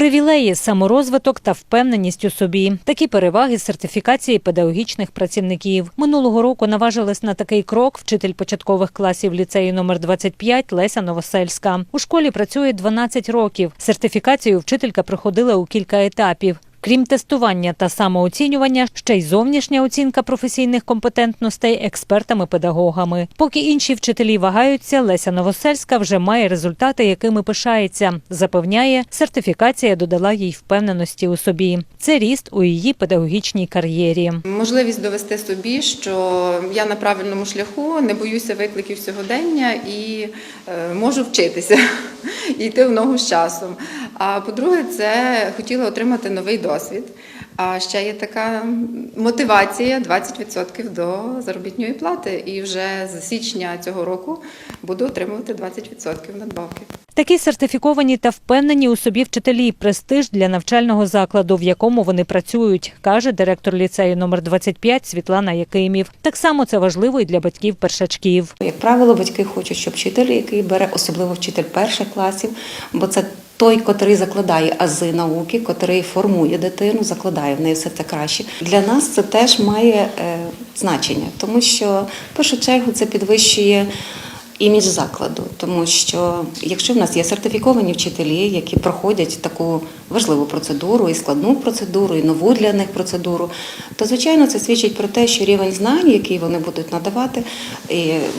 Привілеї, саморозвиток та впевненість у собі. Такі переваги сертифікації педагогічних працівників. Минулого року наважилась на такий крок вчитель початкових класів ліцею номер 25 Леся Новосельська. У школі працює 12 років. Сертифікацію вчителька проходила у кілька етапів. Крім тестування та самооцінювання, ще й зовнішня оцінка професійних компетентностей експертами-педагогами. Поки інші вчителі вагаються, Леся Новосельська вже має результати, якими пишається. Запевняє, сертифікація додала їй впевненості у собі. Це ріст у її педагогічній кар'єрі. Можливість довести собі, що я на правильному шляху, не боюся викликів сьогодення і е, можу вчитися і йти в ногу з часом. А по-друге, це хотіла отримати новий досвід. А ще є така мотивація 20% до заробітної плати. І вже з січня цього року буду отримувати 20% надбавки. Такі сертифіковані та впевнені у собі вчителі престиж для навчального закладу, в якому вони працюють, каже директор ліцею номер 25 Світлана Якимів. Так само це важливо і для батьків першачків. Як правило, батьки хочуть, щоб вчитель, який бере, особливо вчитель перших класів, бо це той, котрий закладає ази науки, котрий формує дитину, закладає в неї все це краще. Для нас це теж має е, значення, тому що в першу чергу це підвищує. Імідж закладу, тому що якщо в нас є сертифіковані вчителі, які проходять таку важливу процедуру, і складну процедуру, і нову для них процедуру, то звичайно це свідчить про те, що рівень знань, який вони будуть надавати,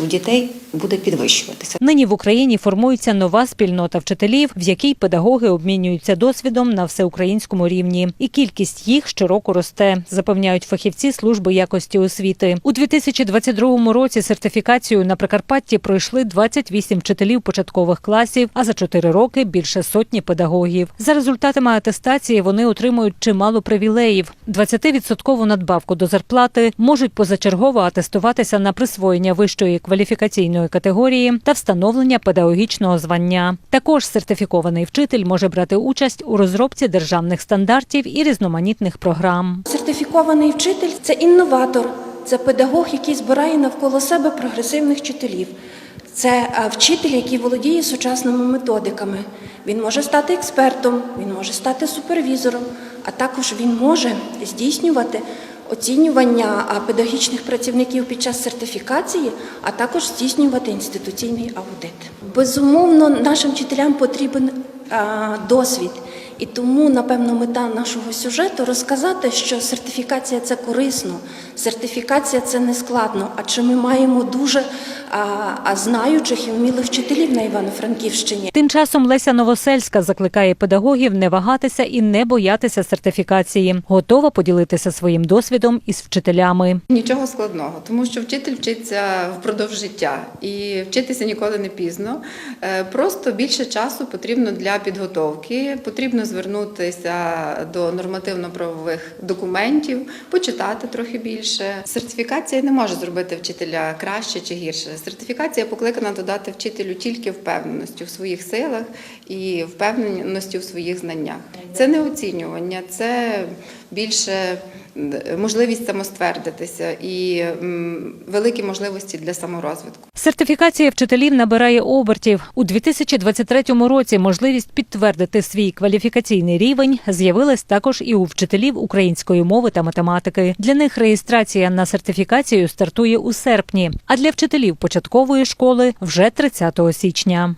у дітей буде підвищуватися. Нині в Україні формується нова спільнота вчителів, в якій педагоги обмінюються досвідом на всеукраїнському рівні, і кількість їх щороку росте, запевняють фахівці служби якості освіти. У 2022 році сертифікацію на Прикарпатті пройшли 28 вчителів початкових класів, а за 4 роки більше сотні педагогів. За результатами атестації вони отримують чимало привілеїв. 20% надбавку до зарплати можуть позачергово атестуватися на присвоєння вищої кваліфікаційної категорії та встановлення педагогічного звання. Також сертифікований вчитель може брати участь у розробці державних стандартів і різноманітних програм. Сертифікований вчитель це інноватор, це педагог, який збирає навколо себе прогресивних вчителів. Це вчитель, який володіє сучасними методиками. Він може стати експертом, він може стати супервізором, а також він може здійснювати оцінювання педагогічних працівників під час сертифікації, а також здійснювати інституційний аудит. Безумовно, нашим вчителям потрібен досвід. І тому, напевно, мета нашого сюжету розказати, що сертифікація це корисно, сертифікація це не складно. А чи ми маємо дуже а, а, знаючих і вмілих вчителів на Івано-Франківщині? Тим часом Леся Новосельська закликає педагогів не вагатися і не боятися сертифікації. Готова поділитися своїм досвідом із вчителями. Нічого складного, тому що вчитель вчиться впродовж життя і вчитися ніколи не пізно. Е, Просто більше часу потрібно для підготовки, потрібно звернутися до нормативно-правових документів, почитати трохи більше. Сертифікація не може зробити вчителя краще чи гірше. Сертифікація покликана додати вчителю тільки впевненості в своїх силах і впевненості в своїх знаннях. Це не оцінювання, це більше можливість самоствердитися і великі можливості для саморозвитку. Сертифікація вчителів набирає обертів. У 2023 році можливість підтвердити свій кваліфікаційний рівень з'явилась також і у вчителів української мови та математики. Для них реєстрація на сертифікацію стартує у серпні, а для вчителів початкової школи вже 30 січня.